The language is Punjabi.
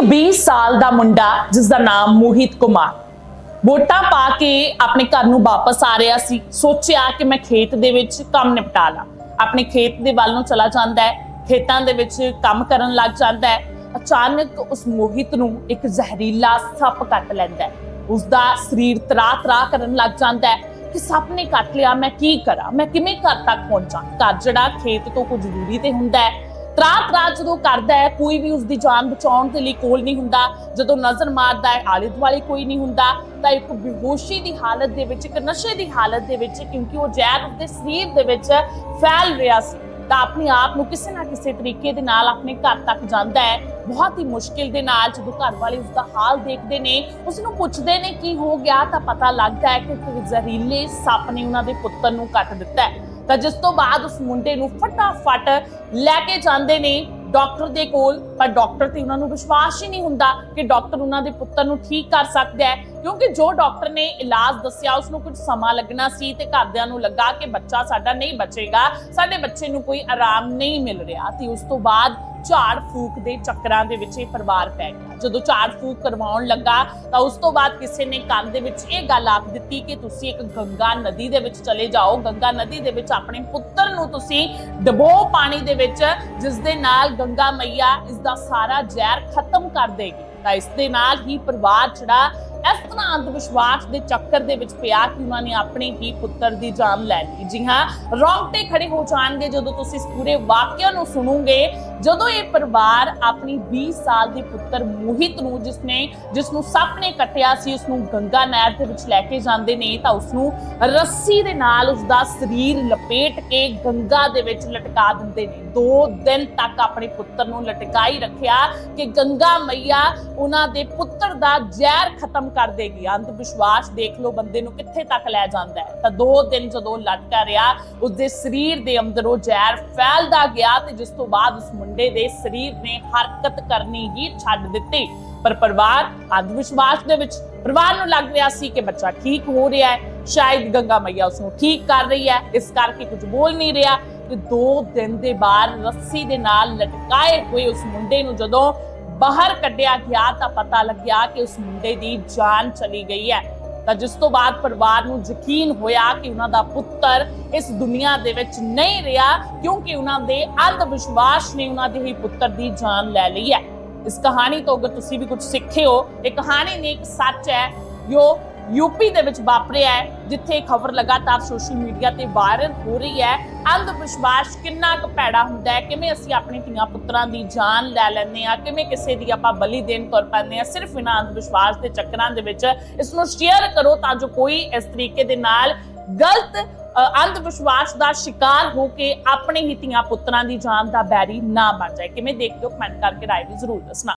ਇੱਕ 20 ਸਾਲ ਦਾ ਮੁੰਡਾ ਜਿਸ ਦਾ ਨਾਮ ਮੋਹਿਤ ਕੁਮਾਰ। ਵੋਟਾਂ ਪਾ ਕੇ ਆਪਣੇ ਘਰ ਨੂੰ ਵਾਪਸ ਆ ਰਿਹਾ ਸੀ। ਸੋਚਿਆ ਕਿ ਮੈਂ ਖੇਤ ਦੇ ਵਿੱਚ ਕੰਮ ਨਿਪਟਾ ਲਾਂ। ਆਪਣੇ ਖੇਤ ਦੇ ਵੱਲ ਨੂੰ ਚਲਾ ਜਾਂਦਾ ਹੈ। ਖੇਤਾਂ ਦੇ ਵਿੱਚ ਕੰਮ ਕਰਨ ਲੱਗ ਜਾਂਦਾ ਹੈ। ਅਚਾਨਕ ਉਸ ਮੋਹਿਤ ਨੂੰ ਇੱਕ ਜ਼ਹਿਰੀਲਾ ਸੱਪ ਕੱਟ ਲੈਂਦਾ ਹੈ। ਉਸ ਦਾ ਸਰੀਰ ਤਰਾ ਤਰਾ ਕਰਨ ਲੱਗ ਜਾਂਦਾ ਹੈ ਕਿ ਸੱਪ ਨੇ ਕੱਟ ਲਿਆ, ਮੈਂ ਕੀ ਕਰਾਂ? ਮੈਂ ਕਿਵੇਂ ਘਰ ਤੱਕ ਪਹੁੰਚਾਂ? ਘਰ ਜਿਹੜਾ ਖੇਤ ਤੋਂ ਕੁਝ ਦੂਰੀ ਤੇ ਹੁੰਦਾ ਹੈ ਤਰਾ ਤਰਾ ਜਦੋਂ ਕਰਦਾ ਹੈ, ਕੋਈ ਵੀ ਉਸ ਦੀ ਜਾਨ ਬਚਾਉਣ ਦੇ ਲਈ ਕੋਲ ਨਹੀਂ ਹੁੰਦਾ, ਜਦੋਂ ਨਜ਼ਰ ਮਾਰਦਾ ਹੈ ਆਲੇ ਦੁਆਲੇ ਕੋਈ ਨਹੀਂ ਹੁੰਦਾ, ਤਾਂ ਇੱਕ ਬੇਹੋਸ਼ੀ ਦੀ ਹਾਲਤ ਦੇ ਵਿੱਚ, ਇੱਕ ਨਸ਼ੇ ਦੀ ਹਾਲਤ ਦੇ ਵਿੱਚ, ਕਿਉਂਕਿ ਉਹ ਜ਼ਹਿਰ ਉਸਦੇ ਸਰੀਰ ਦੇ ਵਿੱਚ ਫੈਲ ਰਿਹਾ ਸੀ। ਤਾਂ ਆਪਣੇ ਆਪ ਨੂੰ ਕਿਸੇ ਨਾ ਕਿਸੇ ਤਰੀਕੇ ਦੇ ਨਾਲ ਆਪਣੇ ਘਰ ਤੱਕ ਜਾਂਦਾ ਹੈ। ਬਹੁਤ ਹੀ ਮੁਸ਼ਕਿਲ ਦੇ ਨਾਲ ਜਦੋਂ ਘਰ ਵਾਲੇ ਉਸ ਦਾ ਹਾਲ ਦੇਖਦੇ ਨੇ ਉਸ ਨੂੰ ਪੁੱਛਦੇ ਨੇ ਕੀ ਹੋ ਗਿਆ, ਤਾਂ ਪਤਾ ਲੱਗਦਾ ਹੈ ਕਿ ਜ਼ਹਿਰੀਲੇ ਸੱਪ ਨੇ ਉਹਨਾਂ ਦੇ ਪੁੱਤਰ ਨੂੰ ਕੱਟ ਦਿੱਤਾ ਹੈ। ਤਾਂ ਜਿਸ ਤੋਂ ਬਾਅਦ ਉਸ ਮੁੰਡੇ ਨੂੰ ਫਟਾਫਟ ਲੈ ਕੇ ਜਾਂਦੇ ਨੇ ਡਾਕਟਰ ਦੇ ਕੋਲ, ਪਰ ਡਾਕਟਰ ਤੇ ਉਹਨਾਂ ਨੂੰ ਵਿਸ਼ਵਾਸ ਹੀ ਨਹੀਂ ਹੁੰਦਾ ਕਿ ਡਾਕਟਰ ਉਹਨਾਂ ਦੇ ਪੁੱਤਰ ਨੂੰ ਠੀਕ ਕਰ ਸਕਦਾ ਹੈ, ਕਿਉਂਕਿ ਜੋ ਡਾਕਟਰ ਨੇ ਇਲਾਜ ਦੱਸਿਆ, ਉਸ ਨੂੰ ਕੁਝ ਸਮਾਂ ਲੱਗਣਾ ਸੀ ਤੇ ਘਰਦਿਆਂ ਨੂੰ ਲੱਗਾ ਕਿ ਬੱਚਾ ਸਾਡਾ ਨਹੀਂ ਬਚੇਗਾ, ਸਾਡੇ ਬੱਚੇ ਨੂੰ ਕੋਈ ਆਰਾਮ ਨਹੀਂ ਮਿਲ ਰਿਹਾ ਤੇ ਉਸ ਤੋਂ ਬਾਅਦ ਝਾੜ ਫੂਕ ਦੇ ਚੱਕਰਾਂ ਦੇ ਵਿੱਚ ਇਹ ਪਰਿਵਾਰ ਪੈ ਗਿਆ। ਜਦੋਂ ਝਾੜ ਫੂਕ ਕਰਵਾਉਣ ਲੱਗਾ, ਤਾਂ ਉਸ ਤੋਂ ਬਾਅਦ ਕਿਸੇ ਨੇ ਕੰਨ ਦੇ ਵਿੱਚ ਇਹ ਗੱਲ ਆਖ ਦਿੱਤੀ ਕਿ ਤੁਸੀਂ ਇੱਕ ਗੰਗਾ ਨਦੀ ਦੇ ਵਿੱਚ ਚਲੇ ਜਾਓ। ਗੰਗਾ ਨਦੀ ਦੇ ਵਿੱਚ ਆਪਣੇ ਪੁੱਤਰ ਨੂੰ ਤੁਸੀਂ ਡਬੋ ਪਾਣੀ ਦੇ ਵਿੱਚ, ਜਿਸ ਦੇ ਨਾਲ ਗੰਗਾ ਮਈਆ ਇਸ ਦਾ ਸਾਰਾ ਜ਼ਹਿਰ ਖਤਮ ਕਰ ਦੇਗੀ। ਤਾਂ ਇਸ ਦੇ ਨਾਲ ਹੀ ਪਰਿਵਾਰ ਜਿਹੜਾ ਇਸ ਤਰ੍ਹਾਂ ਅੰਧ ਵਿਸ਼ਵਾਸ ਦੇ ਚੱਕਰ ਦੇ ਵਿੱਚ ਪਿਆ ਕਿ ਉਹਨਾਂ ਨੇ ਆਪਣੇ ਹੀ ਪੁੱਤਰ ਦੀ ਜਾਨ ਲੈ ਲਈ। ਜੀ ਹਾਂ, ਰੌਂਗਟੇ ਖੜੇ ਹੋ ਜਾਣਗੇ ਜਦੋਂ ਤੁਸੀਂ ਇਸ ਪੂਰੇ ਵਾਕਿਆ ਨੂੰ ਸੁਣੋਗੇ, ਜਦੋਂ ਇਹ ਪਰਿਵਾਰ ਆਪਣੀ 20 ਸਾਲ ਦੇ ਪੁੱਤਰ ਮੋਹਿਤ ਨੂੰ ਜਿਸਨੇ ਜਿਸ ਨੂੰ ਸੱਪ ਨੇ ਕੱਟਿਆ ਸੀ ਉਸ ਨੂੰ ਗੰਗਾ ਨਹਿਰ ਦੇ ਵਿੱਚ ਲੈ ਕੇ ਜਾਂਦੇ ਨੇ, ਤਾਂ ਉਸ ਨੂੰ ਰੱਸੀ ਦੇ ਨਾਲ ਉਸ ਦਾ ਸਰੀਰ ਲਪੇਟ ਕੇ ਗੰਗਾ ਦੇ ਵਿੱਚ ਲਟਕਾ ਦਿੰਦੇ ਨੇ। ਦੋ ਦਿਨ ਤੱਕ ਆਪਣੇ ਪੁੱਤਰ ਨੂੰ ਲਟਕਾਈ ਰੱਖਿਆ ਕਿ ਗੰਗਾ ਮਈਆ ਉਹਨਾਂ ਦੇ ਪੁੱਤਰ ਦਾ ਜ਼ਹਿਰ ਖਤਮ ਕਰ ਦੇਗੀ। ਅੰਧ ਵਿਸ਼ਵਾਸ ਦੇਖ ਲਓ ਬੰਦੇ ਨੂੰ ਕਿੱਥੇ ਤੱਕ ਲੈ ਜਾਂਦਾ ਹੈ। ਤਾਂ ਦੋ ਦਿਨ ਜਦੋਂ ਲਟਕਾ ਰਿਹਾ ਉਸ ਦੇ ਸਰੀਰ ਦੇ ਅੰਦਰੋਂ ਜ਼ਹਿਰ ਫੈਲਦਾ ਗਿਆ ਤੇ ਜਿਸ ਤੋਂ ਬਾਅਦ ਉਸ ਮੁੰਡੇ ਦੇ ਸਰੀਰ ਨੇ ਹਰਕਤ ਕਰਨੀ ਹੀ ਛੱਡ ਦਿੱਤੀ। ਪਰ ਪਰਿਵਾਰ ਅੰਧ ਵਿਸ਼ਵਾਸ ਦੇ ਵਿੱਚ ਪਰਿਵਾਰ ਨੂੰ ਲੱਗ ਰਿਹਾ ਸੀ ਕਿ ਬੱਚਾ ਠੀਕ ਹੋ ਰਿਹਾ ਹੈ। ਸ਼ਾਇਦ ਗੰਗਾ ਮਈਆ ਉਸ ਨੂੰ ਠੀਕ ਕਰ ਰਹੀ ਹੈ। ਇਸ ਕਰਕੇ ਕੁਝ ਬੋਲ ਨਹੀਂ ਰਿਹਾ। ਤੇ ਦੋ ਦਿਨ ਦੇ ਬਾਅਦ ਰੱਸੀ ਦੇ ਨਾਲ ਲਟਕਾਏ ਹੋਏ ਉਸ ਮੁੰਡੇ ਨੂੰ ਜਦੋਂ ਬਾਹਰ ਕੱਢਿਆ ਗਿਆ ਤਾਂ ਪਤਾ ਲੱਗਿਆ ਕਿ ਉਸ ਮੁੰਡੇ ਦੀ ਜਾਨ ਚਲੀ ਗਈ ਹੈ। ਤਾਂ ਜਿਸ ਤੋਂ ਬਾਅਦ ਪਰਿਵਾਰ ਨੂੰ ਯਕੀਨ ਹੋਇਆ ਕਿ ਉਹਨਾਂ ਦਾ ਪੁੱਤਰ ਇਸ ਦੁਨੀਆ ਦੇ ਵਿੱਚ ਨਹੀਂ ਰਿਹਾ, ਕਿਉਂਕਿ ਉਹਨਾਂ ਦੇ ਅੰਧ ਵਿਸ਼ਵਾਸ ਨੇ ਉਹਨਾਂ ਦੇ ਹੀ ਪੁੱਤਰ ਦੀ ਜਾਨ ਲੈ ਲਈ ਹੈ। ਇਸ ਕਹਾਣੀ ਤੋਂ ਅਗਰ ਤੁਸੀਂ ਵੀ ਕੁਝ ਸਿੱਖੇ ਹੋ, ਇਹ ਕਹਾਣੀ ਨੇ ਇੱਕ ਸੱਚ ਹੈ। ਜੋ ਯੂਪੀ ਦੇ ਵਿੱਚ ਵਾਪਰਿਆ ਹੈ, ਜਿੱਥੇ ਖਬਰ ਲਗਾਤਾਰ ਸੋਸ਼ਲ ਮੀਡੀਆ ਤੇ ਵਾਇਰਲ ਹੋ ਰਹੀ ਹੈ। ਅੰਧ ਵਿਸ਼ਵਾਸ ਕਿੰਨਾ ਕੁ ਭੈੜਾ ਹੁੰਦਾ ਹੈ? ਕਿਵੇਂ ਅਸੀਂ ਆਪਣੇ ਧੀਆਂ ਪੁੱਤਰਾਂ ਦੀ ਜਾਨ ਲੈ ਲੈਂਦੇ ਆ ਕਿਵੇਂ ਕਿਸੇ ਦੀ ਆਪਾਂ ਬਲੀ ਦੇਣ ਤੁਰ ਪੈਂਦੇ ਆ ਸਿਰਫ ਇਹਨਾਂ ਅੰਧ ਵਿਸ਼ਵਾਸ ਦੇ ਚੱਕਰਾਂ ਦੇ ਵਿੱਚ ਇਸ ਨੂੰ ਸ਼ੇਅਰ ਕਰੋ ਤਾਂ ਜੋ ਕੋਈ ਇਸ ਤਰੀਕੇ ਦੇ ਨਾਲ ਗਲਤ ਅੰਧ ਵਿਸ਼ਵਾਸ ਦਾ ਸ਼ਿਕਾਰ ਹੋ ਕੇ ਆਪਣੇ ਹੀ ਧੀਆਂ ਪੁੱਤਰਾਂ ਦੀ ਜਾਨ ਦਾ ਬੈਰੀ ਨਾ ਬਣ ਜਾਏ। ਕਿਵੇਂ ਦੇਖਦੇ ਹੋ? ਕਮੈਂਟ ਕਰਕੇ ਰਾਏ ਵੀ ਜ਼ਰੂਰ ਦੱਸਣਾ।